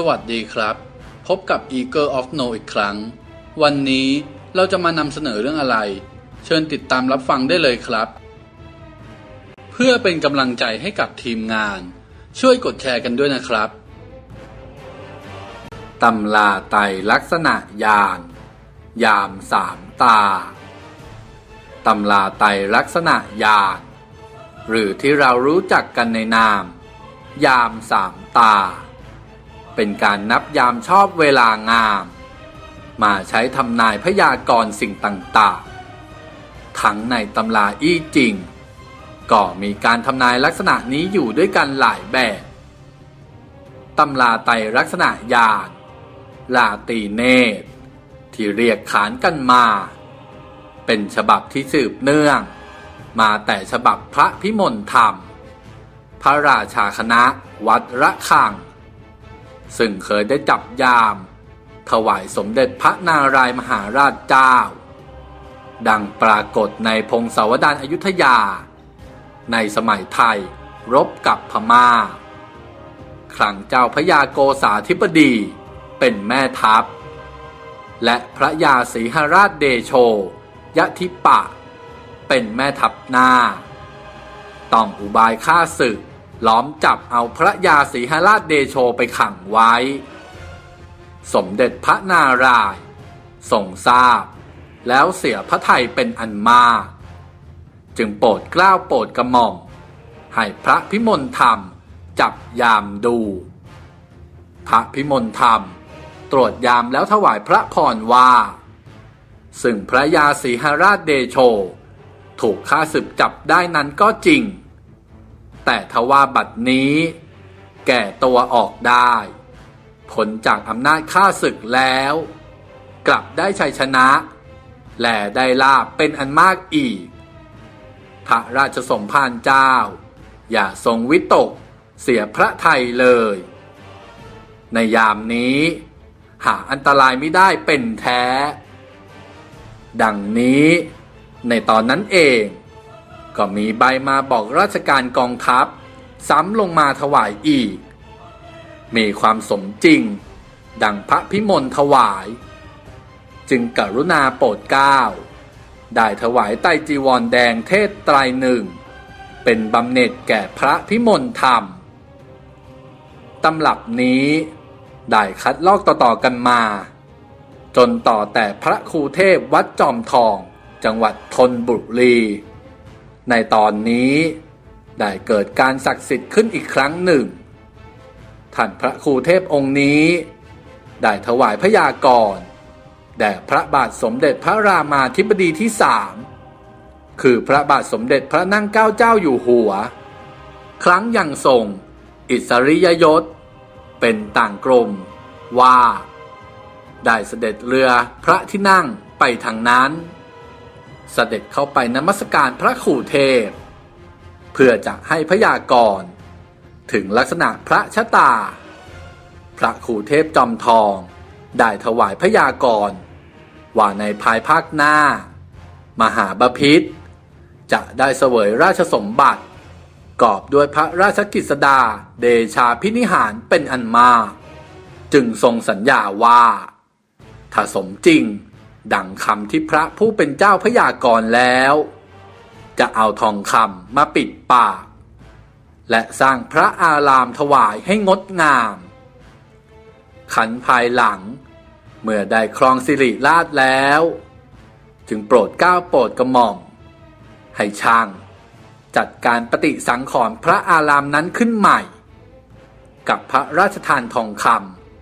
สวัสดีครับ พบกับ Eagle of No อีกครั้ง วันนี้เราจะมานำเสนอเรื่องอะไร เชิญติดตามรับฟังได้เลยครับ เพื่อเป็นกำลังใจให้กับทีมงาน ช่วยกดแชร์กันด้วยนะครับตำลาไตลักษณะยานยามสามตาตำลาไตลักษณะยานหรือที่เรารู้จักกันในนาม ยามสามตา เป็นการนับยามชอบเวลางาม มาใช้ทำนายพยากรณ์สิ่งต่างๆ ทั้งในตำราอี้จริง ก็มีการทำนายลักษณะนี้อยู่ด้วยกันหลายแบบตำราไตรลักษณะยานลาตีเนตที่เรียกขานกันมา เป็นฉบับที่สืบเนื่อง มาแต่ฉบับพระพิมลธรรม พระราชาคณะวัดระฆัง ซึ่งเคยได้จับยาม ถวายสมเด็จพระนารายมหาราชเจ้า ดังปรากฏในพงศาวดารอยุธยา ในสมัยไทยรบกับพมา่า ครั้งเจ้าพระยาโกษาธิบดีเป็นแม่ทัพ และพระยาศรีหราชเดโชยะทิปะ เป็นแม่ทัพหน้า ต้องอุบายฆ่าศึก ล้อมจับเอาพระยาศรีหราชเดโชไปขังไว้ สมเด็จพระนารายณ์ทรงทราบ แล้วเสียพระไทยเป็นอันมาก จึงโปรดกล้าวโปรดกระหม่อม ให้พระพิมลธรรมจับยามดู พระพิมลธรรม ตรวจยามแล้วถวายพระพรว่า ซึ่งพระยาศรีหราชเดโช ถูกข้าศึกจับได้นั้นก็จริง แต่ทว่าบัดนี้ แก่ตัวออกได้ ผลจากอำนาจข้าศึกแล้ว กลับได้ชัยชนะ และได้ลาบเป็นอันมากอีก พระราชสมภารเจ้า อย่าทรงวิตกเสียพระไทยเลย ในยามนี้ หาอันตรายไม่ได้เป็นแท้ ดังนี้ในตอนนั้นเอง ก็มีใบมาบอกราชการกองทัพ ซ้ำลงมาถวายอีก มีความสมจริง ดังพระพิมลถวาย จึงกรุณาโปรดเกล้าได้ถวายไตจีวรแดงเทศไตรหนึ่ง เป็นบำเหน็จแก่พระพิมลธรรม ตำรับนี้ ได้คัดลอกต่อๆกันมา จนต่อแต่พระครูเทพวัดจอมทอง จังหวัดธนบุรี ในตอนนี้ได้เกิดการศักดิ์สิทธิ์ขึ้นอีกครั้งหนึ่ง ท่านพระครูเทพองค์นี้ ได้ถวายพยากรแด่พระบาทสมเด็จพระรามาธิบดีที่สามคือพระบาทสมเด็จพระนั่งเกล้าเจ้าอยู่หัว ครั้งยังทรง อิสริยยศ เป็นต่างกรมว่า ได้เสด็จเรือพระที่นั่งไปทางนั้น เสด็จเข้าไปนมัสการพระครูเทพ เพื่อจะให้พยากรณ์ถึงลักษณะพระชะตา พระครูเทพจอมทอง ได้ถวายพยากรณ์ว่าในภายภาคหน้า มหาบพิษจะได้เสวยราชสมบัติ กอบด้วยพระราชกิจสดาเดชาพินิหารเป็นอันมาก จึงทรงสัญญาว่า ถ้าสมจริง ดังคำที่พระผู้เป็นเจ้าพยากรณ์แล้ว จะเอาทองคำมาปิดปาก และสร้างพระอารามถวายให้งดงาม ขันภายหลัง เมื่อได้ครองสิริราชแล้ว จึงโปรดเกล้าโปรดกระหม่อม ให้ช่างจัดการปฏิสังขรณ์พระอารามนั้นขึ้นใหม่ กับพระราชทานทองค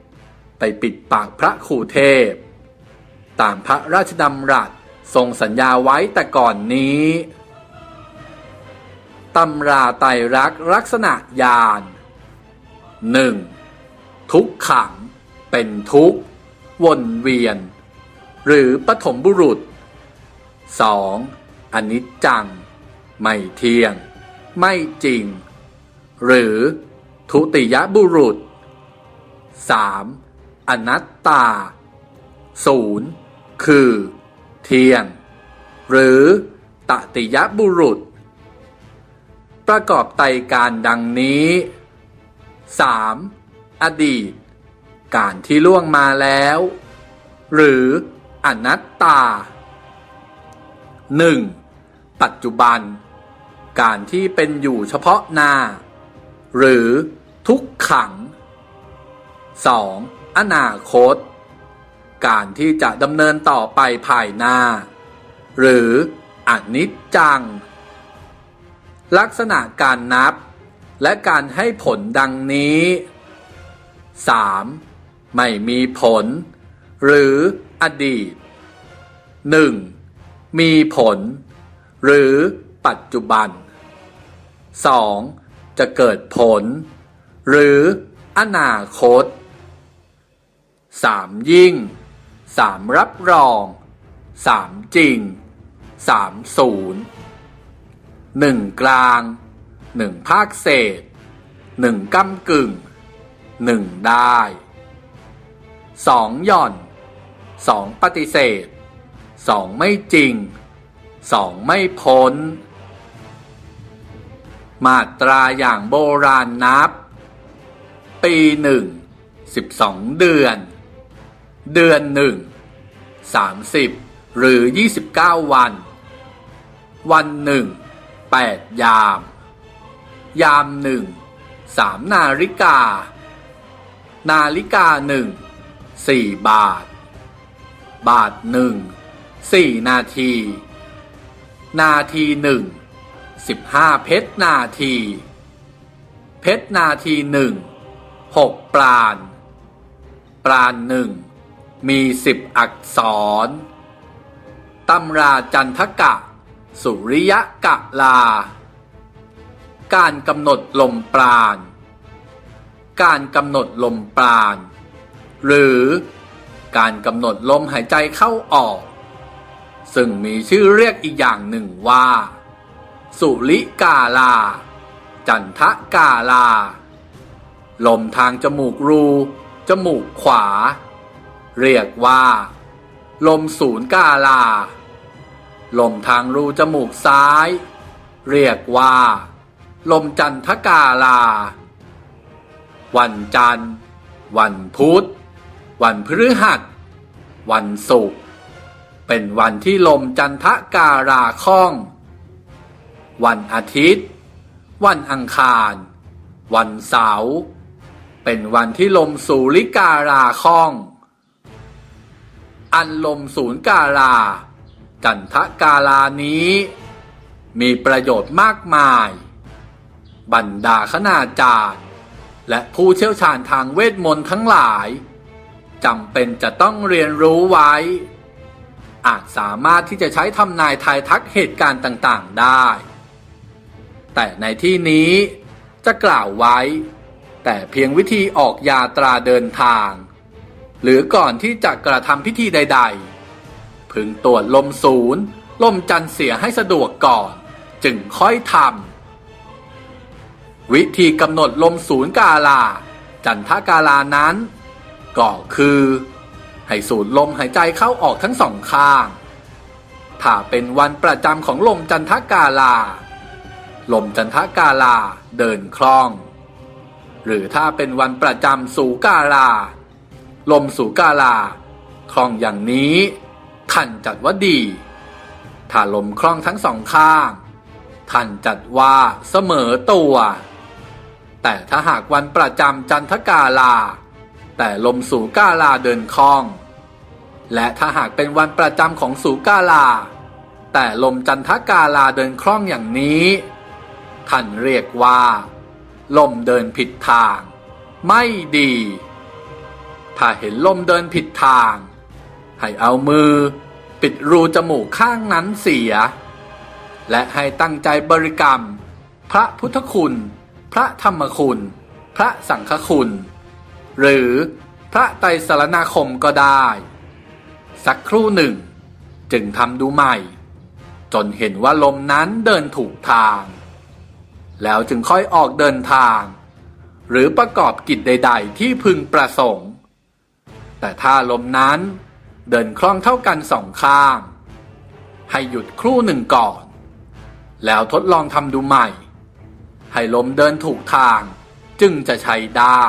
ำไปปิดปากพระครูเทพ ตามพระราชดำรัสทรงสัญญาไว้แต่ก่อนนี้ตำราไตรรักษณ์ลักษณะยานหนึ่งทุกขัง เป็นทุกข์วนเวียน หรือปฐมบุรุษ 2. อนิจจัง ไม่เที่ยง ไม่จริง หรือทุติยบุรุษ 3. อนัตตา 0. คือ เทียงหรือตติยบุรุษ ประกอบไตการดังนี้ 3. อดีต การที่ล่วงมาแล้ว หรืออนัตตา 1. ปัจจุบัน การที่เป็นอยู่เฉพาะหน้า หรือทุกขัง 2. อนาคต การที่จะดำเนินต่อไปภายหน้า หรืออนิจจัง ลักษณะการนับ และการให้ผลดังนี้ 3. ไม่มีผล หรืออดีต 1. มีผล หรือปัจจุบัน 2. จะเกิดผล หรืออนาคต 3. ยิ่ง 3. รับรอง 3. จริง 3. ศูนย์ 1. กลาง 1. ภาคเศษ 1. ก้ำกึ่ง 1. ได้ 2. หย่อน 2. ปฏิเสธ 2. ไม่จริง 2. ไม่พ้น มาตราอย่างโบราณนับ ปีหนึ่งสิบสองเดือน เดือนหนึ่งสามสิบหรือยี่สิบเก้าวัน วันหนึ่งแปดยาม ยามหนึ่งสามนาฬิกา นาฬิกาหนึ่งสี่บาท บาทหนึ่งสี่นาที นาทีหนึ่งสิบห้าเพชรนาที เพชรนาทีหนึ่งหกปราณปราณหนึ่ง มีสิบอักษร ตำราจันทกะ สุริยะกะลา การกำหนดลมปราณ การกำหนดลมปราณ หรือการกำหนดลมหายใจเข้าออก ซึ่งมีชื่อเรียกอีกอย่างหนึ่งว่า สุริกาลา จันทกาลา ลมทางจมูกรู จมูกขวา เรียกว่า ลมศูนย์กาลา ลมทางรูจมูกซ้าย เรียกว่า ลมจันทกาลา วันจันทร์ วันพุธ วันพฤหัส วันศุกร์ เป็นวันที่ลมจันทกาลาคล่อง วันอาทิตย์ วันอังคาร วันเสาร์ เป็นวันที่ลมสูริกาลาคล่อง อันลมศูนย์กาลา จันทกาลานี้ มีประโยชน์มากมาย บรรดาคณาจารย์ และผู้เชี่ยวชาญทางเวทมนต์ทั้งหลายจำเป็นจะต้องเรียนรู้ไว้ อาจสามารถที่จะใช้ทำนายทายทักเหตุการณ์ต่างๆได้ แต่ในที่นี้จะกล่าวไว้ แต่เพียงวิธีออกยาตราเดินทาง หรือก่อนที่จะกระทำพิธีใด ๆ พึงตรวจลมศูนย์ลมจันทร์เสียให้สะดวกก่อน จึงค่อยทำวิธีกำหนดลมศูนย์กาลา จันทกาลานั้น ก็คือ ให้สูดลมหายใจเข้าออกทั้งสองข้าง ถ้าเป็นวันประจำของลมจันทกาลา ลมจันทกาลาเดินคล่อง หรือถ้าเป็นวันประจำสูกาลา ลมสู่กาลา คล่องอย่างนี้ท่านจัดว่าดี ถ้าลมคล่องทั้งสองข้าง ท่านจัดว่าเสมอตัว แต่ถ้าหากวันประจำจันทกาลา แต่ลมสู่กาลาเดินคล่อง และถ้าหากเป็นวันประจำของสู่กาลา แต่ลมจันทกาลาเดินคล่องอย่างนี้ ท่านเรียกว่า ลมเดินผิดทาง ไม่ดี ถ้าเห็นลมเดินผิดทาง ให้เอามือ ปิดรูจมูกข้างนั้นเสีย และให้ตั้งใจบริกรรม พระพุทธคุณ พระธรรมคุณ พระสังฆคุณ หรือพระไตรสรณาคมก็ได้ สักครู่หนึ่ง จึงทำดูใหม่ จนเห็นว่าลมนั้นเดินถูกทาง แล้วจึงค่อยออกเดินทาง หรือประกอบกิจใด ๆ ที่พึงประสงค์ แต่ถ้าลมนั้นเดินคล่องเท่ากันสองข้าง ให้หยุดครู่หนึ่งก่อน แล้วทดลองทำดูใหม่ ให้ลมเดินถูกทางจึงจะใช้ได้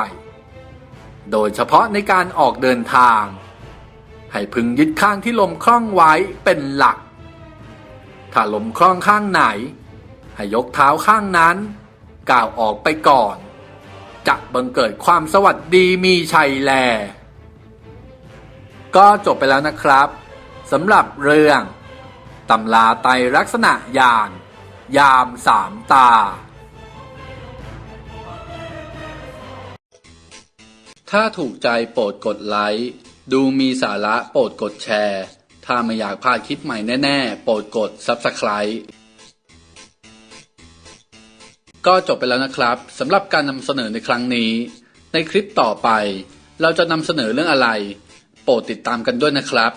โดยเฉพาะในการออกเดินทาง ให้พึงยึดข้างที่ลมคล่องไว้เป็นหลัก ถ้าลมคล่องข้างไหน ให้ยกเท้าข้างนั้นก้าวออกไปก่อน จะบังเกิดความสวัสดีมีชัยแล ก็จบไปแล้วนะครับสำหรับเรื่องตำลาไตลักษณะยาน ยามสามตา ถ้าถูกใจโปรดกดไลค์ดูมีสาระโปรดกดแชร์ ถ้าไม่อยากพลาดคลิปใหม่แน่ ๆ โปรดกด Subscribe ก็จบไปแล้วนะครับสำหรับการนำเสนอในครั้งนี้ ในคลิปต่อไป เราจะนำเสนอเรื่องอะไร โปรดติดตามกันด้วยนะครับ